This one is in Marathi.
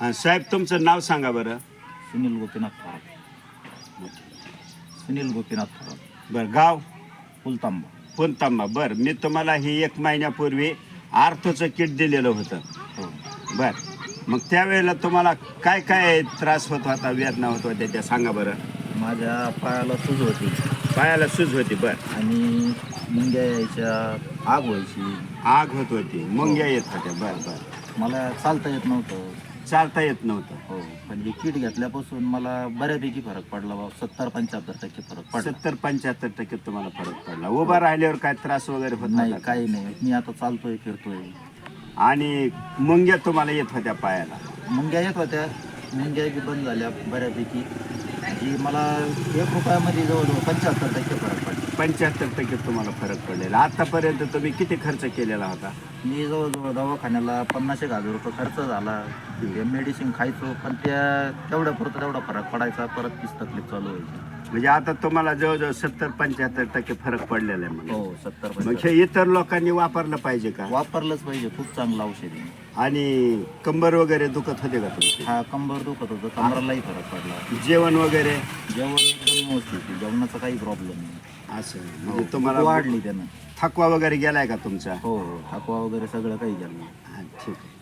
हा, साहेब तुमचं नाव सांगा बरं. सुनील गोपीनाथ थोरात. सुनील गोपीनाथ थोरात. बरं गाव? फुलतांबा पुणतांबा बरं मी तुम्हाला ही एक महिन्यापूर्वी आर्थचं किट दिलेलं होतं. हो. बर मग त्यावेळेला तुम्हाला काय काय त्रास होत होता वेदना होत होत्या त्या सांगा बरं. माझ्या पायाला सूज होती. पायाला सूज होती बर. आणि मुंग्या यायच्या आग व्हायची. आग होत होती मुंग्या येत होत्या बर बर. मला चालता येत नव्हतं. चालता येत नव्हतं. हो पण हे किट घेतल्यापासून मला बऱ्यापैकी फरक पडला बा. सत्तर पंच्याहत्तर टक्के फरक पडला. सत्तर पंच्याहत्तर टक्के तुम्हाला फरक पडला. उभा राहिल्यावर काय त्रास वगैरे होत नाही? काही नाही. मी आता चालतोय फिरतोय. आणि मुंग्या तुम्हाला येत होत्या पायाला? मुंग्या येत होत्या. मुंग्या बी बंद झाल्या बऱ्यापैकी. जी मला एक रुपयामध्ये जवळजवळ पंच्याहत्तर टक्के फरक पडला. पंच्याहत्तर टक्के तुम्हाला फरक पडलेला आतापर्यंत तुम्ही किती खर्च केलेला होता? मी जवळजवळ दवाखान्याला पन्नास एक हजार रुपये खर्च झाला. ते मेडिसिन खायचो पण त्या तेवढ्या पुरतं तेवढा फरक पडायचा. परत तीच तकलीफ चालू व्हायची. म्हणजे आता तुम्हाला जवळजवळ सत्तर पंच्याहत्तर टक्के फरक पडलेला आहे म्हणजे हो सत्तर मग. हे इतर लोकांनी वापरलं पाहिजे का? वापरलंच पाहिजे खूप चांगलं औषध आहे. आणि कंबर वगैरे दुखत होते का तुमचे? हा कंबर दुखत होतं कमरालाही फरक पडला. जेवण वगैरे? जेवण एकदम व्यवस्थित आहे. जेवणाचा काही प्रॉब्लेम नाही. असं हो, म्हणजे तुम्हाला वाढली त्यानं. थकवा वगैरे गेलाय का तुमचा? हो हो थकवा वगैरे सगळं काही झालं हा, ठीक आहे.